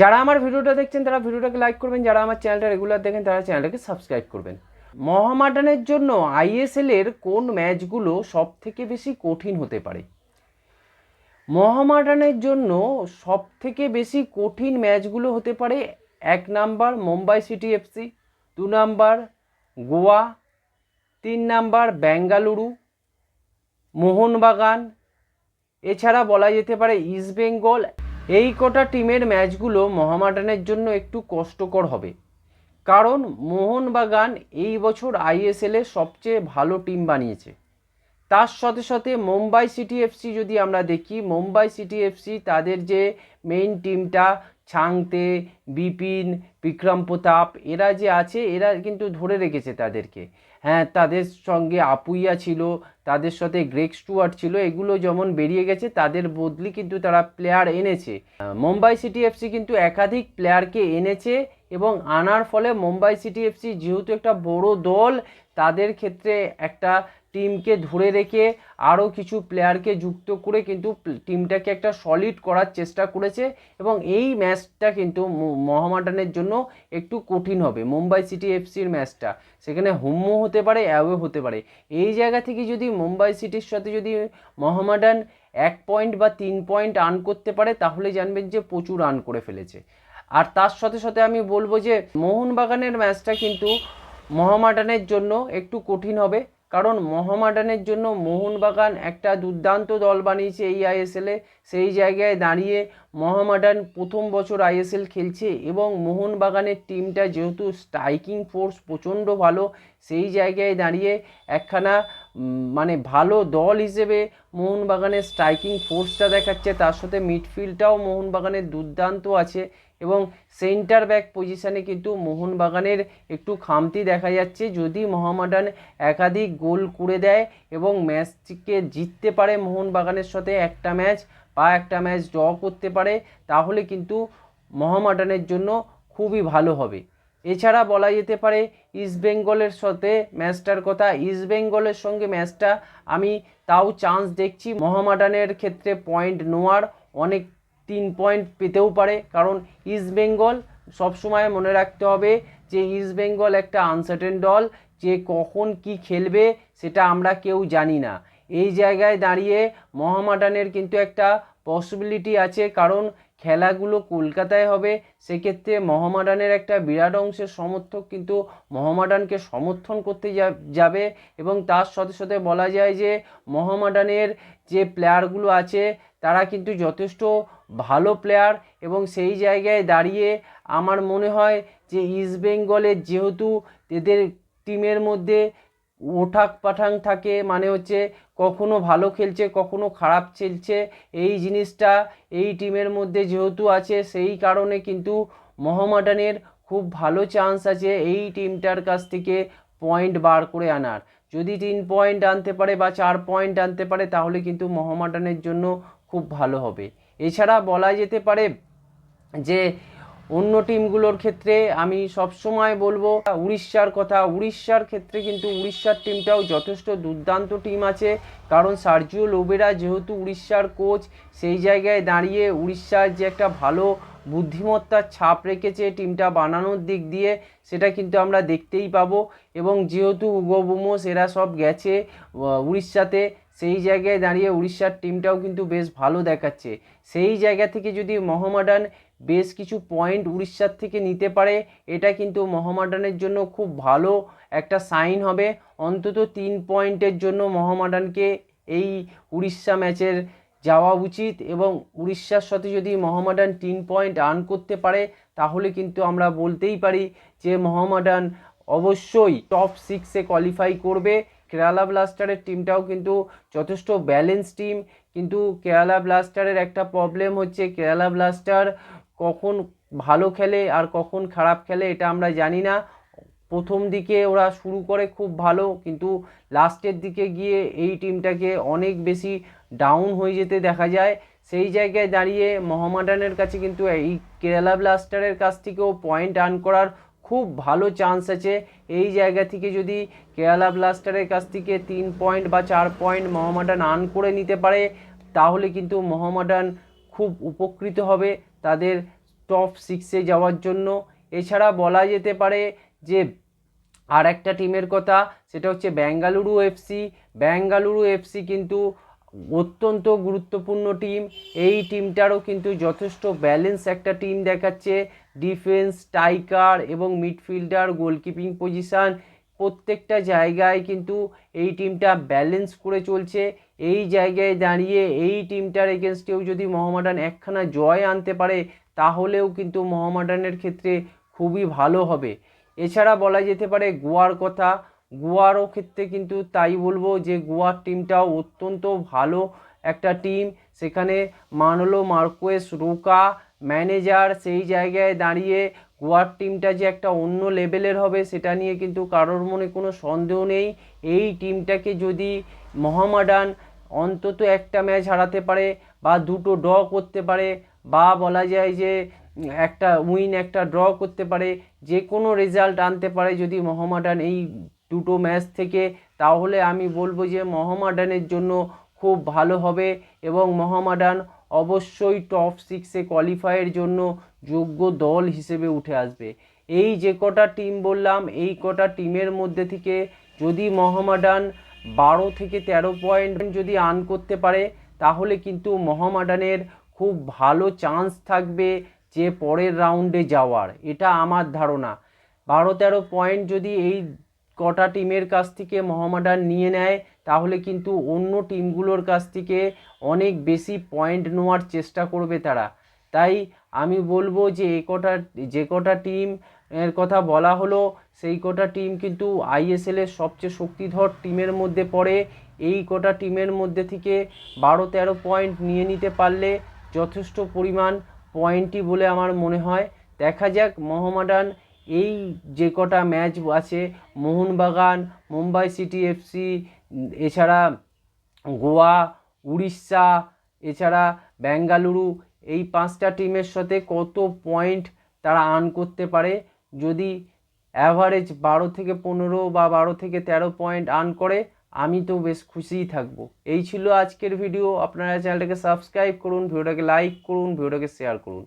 যারা আমার ভিডিওটা দেখছেন, তারা ভিডিওটাকে লাইক করবেন। যারা আমার চ্যানেলটা রেগুলার দেখেন, তারা চ্যানেলটাকে সাবস্ক্রাইব করবেন। মহামাডানের জন্য আইএসএল এর কোন ম্যাচগুলো সব থেকে বেশি কঠিন হতে পারে? মহামাডানের জন্য সব থেকে বেশি কঠিন ম্যাচগুলো হতে পারে এক নাম্বার মুম্বাই সিটি এফসি, দু নাম্বার গোয়া, তিন নাম্বার বেঙ্গালুরু, মোহনবাগান। এছাড়া বলা যেতে পারে ইস্টবেঙ্গল এই কটা টিমের ম্যাচগুলো মহামাডানের জন্য একটু কষ্টকর হবে। কারণ মোহনবাগান এই বছর আইএসএলে সবচেয়ে ভালো টিম বানিয়েছে। তার সাথে সাথে মুম্বাই সিটি এফসি যদি আমরা দেখি, মুম্বাই সিটি এফসি তাদের যে মেইন টিমটা ছাংতে, বিপিন, বিক্রম প্রতাপ, এরা যে আছে, এরা কিন্তু ধরে রেখেছে তাদেরকে। হ্যাঁ তাদের সঙ্গে আপুইয়া ছিল, তাদের সাথে গ্রেক স্টুয়ার্ট ছিল, এগুলো যেমন বেরিয়ে গেছে, তাদের বদলি কিন্তু তারা প্লেয়ার এনেছে। মুম্বাই সিটি এফসি কিন্তু একাধিক প্লেয়ারকে এনেছে এবং আনার ফলে মুম্বাই সিটি এফসি যেহেতু একটা বড় দল, তাদের ক্ষেত্রে একটা টিমকে ধরে রেখে আরও কিছু প্লেয়ারকে যুক্ত করে কিন্তু টিমটাকে একটা সলিড করার চেষ্টা করেছে এবং এই ম্যাচটা কিন্তু মোহামেডানের জন্য একটু কঠিন হবে। মুম্বাই সিটি এফসির ম্যাচটা। সেখানে হোমও হতে পারে, অ্যাওয়ে হতে পারে। এই জায়গা থেকে যদি মুম্বাই সিটির সাথে যদি মোহামেডান এক পয়েন্ট বা তিন পয়েন্ট আর্ন করতে পারে, তাহলে জানবেন যে প্রচুর রান করে ফেলেছে। আর তার সাথে সাথে আমি বলব যে মোহনবাগানের ম্যাচটা কিন্তু মোহামেডানের জন্য একটু কঠিন হবে। কারণ মোহামেডানের জন্য মোহনবাগান একটা দুর্দান্ত দল বানিয়েছে এই আইএসএলে। সেই জায়গায় দাঁড়িয়ে মোহামেডান প্রথম বছর আইএসএল খেলছে এবং মোহনবাগানের টিমটা যেহেতু স্ট্রাইকিং ফোর্স প্রচণ্ড ভালো, সেই জায়গায় দাঁড়িয়ে একখানা মানে ভালো দল হিসেবে মোহনবাগানের স্ট্রাইকিং ফোর্সটা দেখাচ্ছে। তার সাথে মিডফিল্ডটাও মোহনবাগানের দুর্দান্ত আছে। এবং সেন্টার ব্যাক পজিশানে কিন্তু মোহনবাগানের একটু খামতি দেখা যাচ্ছে। যদি মোহামেডান একাধিক গোল করে দেয় এবং ম্যাচটিকে জিততে পারে মোহনবাগানের সাথে একটা ম্যাচ বা একটা ম্যাচ ড্র করতে পারে, তাহলে কিন্তু মোহামেডানের জন্য খুবই ভালো হবে। এছাড়া বলা যেতে পারে ইস্টবেঙ্গলের সাথে ম্যাচটার কথা। ইস্টবেঙ্গলের সঙ্গে ম্যাচটা আমি তাও চান্স দেখছি। মোহামেডানের ক্ষেত্রে পয়েন্ট নেওয়ার অনেক তিন পয়েন্ট পেতেও পারে। কারণ ইস্টবেঙ্গল সবসময় মনে রাখতে হবে যে ইস্টবেঙ্গল একটা আনসার্টেন দল, যে কখন কি খেলবে সেটা আমরা কেউ জানি না। এই জায়গায় দাঁড়িয়ে মোহামেডানের কিন্তু একটা পসিবিলিটি আছে, কারণ খেলাগুলো কলকাতায় হবে। সেক্ষেত্রে মোহামেডানের একটা বিরাট অংশের সমর্থক কিন্তু মোহামেডানকে সমর্থন করতে যাবে এবং তার সাথে সাথে বলা যায় যে মোহামেডানের যে প্লেয়ারগুলো আছে, তারা কিন্তু যথেষ্ট ভালো প্লেয়ার এবং সেই জায়গায় দাঁড়িয়ে আমার মনে হয় যে ইস্ট ইস্টবেঙ্গলের যেহেতু এদের টিমের মধ্যে ওঠাক পাঠাং থাকে মানে হচ্ছে কখনো ভালো খেলছে, কখনো খারাপ খেলছে, এই জিনিসটা এই টিমের মধ্যে যেহেতু আছে, সেই কারণে কিন্তু মোহামেডানের খুব ভালো চান্স আছে এই টিমটার কাছ থেকে পয়েন্ট বার করে আনার। যদি তিন পয়েন্ট আনতে পারে বা চার পয়েন্ট আনতে পারে, তাহলে কিন্তু মোহামেডানের জন্য খুব ভালো হবে। এছাড়া বলা যেতে পারে যে অন্য টিমগুলোর ক্ষেত্রে আমি সবসময় বলব, উড়িষ্যার কথা। উড়িষ্যার ক্ষেত্রে কিন্তু উড়িষ্যার টিমটাও যথেষ্ট দুর্দান্ত টিম আছে। কারণ সার্জিও লোবেরা যেহেতু উড়িষ্যার কোচ, সেই জায়গায় দাঁড়িয়ে উড়িষ্যার যে একটা ভালো বুদ্ধিমত্তার ছাপ রেখেছে টিমটা বানানোর দিক দিয়ে, সেটা কিন্তু আমরা দেখতেই পাবো। এবং যেহেতু উগো এরা সব গেছে উড়িষ্যাতে। সেই জায়গায় দাঁড়িয়ে উড়িষ্যার টিমটাও কিন্তু বেশ ভালো দেখাচ্ছে। সেই জায়গা থেকে যদি মোহামেডান বেশ কিছু পয়েন্ট উড়িষ্যার থেকে নিতে পারে, এটা কিন্তু মোহামেডানের জন্য খুব ভালো একটা সাইন হবে। অন্তত তিন পয়েন্টের জন্য মোহামেডানকে এই উড়িষ্যা ম্যাচের যাওয়া উচিত এবং উড়িষ্যার সাথে যদি মোহামেডান তিন পয়েন্ট আর্ন করতে পারে, তাহলে কিন্তু আমরা বলতেই পারি যে মোহামেডান অবশ্যই টপ সিক্সে কোয়ালিফাই করবে। কেরালা ব্লাস্টারের টিমটাও কিন্তু যথেষ্ট ব্যালেন্স টিম কিন্তু কেরালা ব্লাস্টারের একটা প্রবলেম হচ্ছে কেরালা ব্লাস্টার কখন ভালো খেলে আর কখন খারাপ খেলে এটা আমরা জানি না। প্রথম দিকে ওরা শুরু করে খুব ভালো, কিন্তু লাস্টের দিকে গিয়ে এই টিমটাকে অনেক বেশি ডাউন হয়ে যেতে দেখা যায়। সেই জায়গায় দাঁড়িয়ে মোহামেডানের কাছে কিন্তু এই কেরালা ব্লাস্টারের কাছ থেকেও পয়েন্ট আর্ন করার খুব ভালো চান্স আছে। এই জায়গা থেকে যদি কেরালা ব্লাস্টারের কাছ থেকে তিন পয়েন্ট বা চার পয়েন্ট মোহামেডান আর্ন করে নিতে পারে, তাহলে কিন্তু মোহামেডান খুব উপকৃত হবে তাদের টপ সিক্সে যাওয়ার জন্য। এছাড়া বলা যেতে পারে যে আর একটা টিমের কথা, সেটা হচ্ছে বেঙ্গালুরু এফসি বেঙ্গালুরু এফসি কিন্তু অত্যন্ত গুরুত্বপূর্ণ টিম। এই টিমটারও কিন্তু যথেষ্ট ব্যালেন্স একটা টিম দেখাচ্ছে। ডিফেন্স স্ট্রাইকার এবং মিডফিল্ডার গোলকিপিং পজিশান প্রত্যেকটা জায়গায় কিন্তু এই টিমটা ব্যালেন্স করে চলছে। এই জায়গায় দাঁড়িয়ে এই টিমটার এগেনস্টেও যদি মোহামেডান একখানা জয় আনতে পারে, তাহলেও কিন্তু মোহামেডানের ক্ষেত্রে খুবই ভালো হবে। এছাড়া বলা যেতে পারে গোয়ার কথা গোয়ারও ক্ষেত্রে কিন্তু তাই বলব যে গোয়ার টিমটাও অত্যন্ত ভালো একটা টিম সেখানে মানলো মার্কোয়েস রোকা ম্যানেজার সেই জায়গায় দাঁড়িয়ে গোয়ার টিমটা যে একটা অন্য লেভেলের হবে সেটা নিয়ে কিন্তু কারোর মনে কোনো সন্দেহ নেই। এই টিমটাকে যদি মোহামেডান অন্তত একটা ম্যাচ হারাতে পারে বা দুটো ড্র করতে পারে বা বলা যায় যে একটা উইন একটা ড্র করতে পারে, যে কোনো রেজাল্ট আনতে পারে যদি মোহামেডান এই দুটো ম্যাচ থেকে, তাহলে আমি বলব যে মোহামেডানের জন্য খুব ভালো হবে এবং মোহামেডান অবশ্যই টপ সিক্সে কোয়ালিফাইয়ের জন্য যোগ্য দল হিসেবে উঠে আসবে। এই যে কটা টিম বললাম, এই কটা টিমের মধ্যে থেকে যদি মোহামেডান বারো থেকে তেরো পয়েন্ট যদি আর্ন করতে পারে, তাহলে কিন্তু মোহামেডানের খুব ভালো চান্স থাকবে যে পরের রাউন্ডে যাওয়ার। এটা আমার ধারণা। বারো তেরো পয়েন্ট যদি এই কটা টিমের কাছ থেকে মোহামেডান নিয়ে নেয়, তাহলে কিন্তু অন্য টিমগুলোর কাছ থেকে অনেক বেশি পয়েন্ট নেওয়ার চেষ্টা করবে তারা। তাই আমি বলব যে এ কটা, যে কটা টিম এর কথা বলা হলো, সেই কটা টিম কিন্তু আইএসএলের সবচেয়ে শক্তিধর টিমের মধ্যে পড়ে। এই কটা টিমের মধ্যে থেকে বারো তেরো পয়েন্ট নিয়ে নিতে পারলে যথেষ্ট পরিমাণ পয়েন্টই বলে আমার মনে হয়। দেখা যাক, মোহামেডান এই যে কটা ম্যাচ আছে, মোহনবাগান, মুম্বাই সিটি এফসি এছাড়া গোয়া, উড়িষ্যা, এছাড়া বেঙ্গালুরু, এই পাঁচটা টিমের সাথে কত পয়েন্ট তারা আর্ন করতে পারে? যদি অ্যাভারেজ বারো থেকে পনেরো বা বারো থেকে তেরো পয়েন্ট আর্ন করে, আমি তো বেশ খুশিই থাকব। এই ছিল আজকের ভিডিও আপনারা চ্যানেলটাকে সাবস্ক্রাইব করুন, ভিডিওটাকে লাইক করুন, ভিডিওটাকে শেয়ার করুন।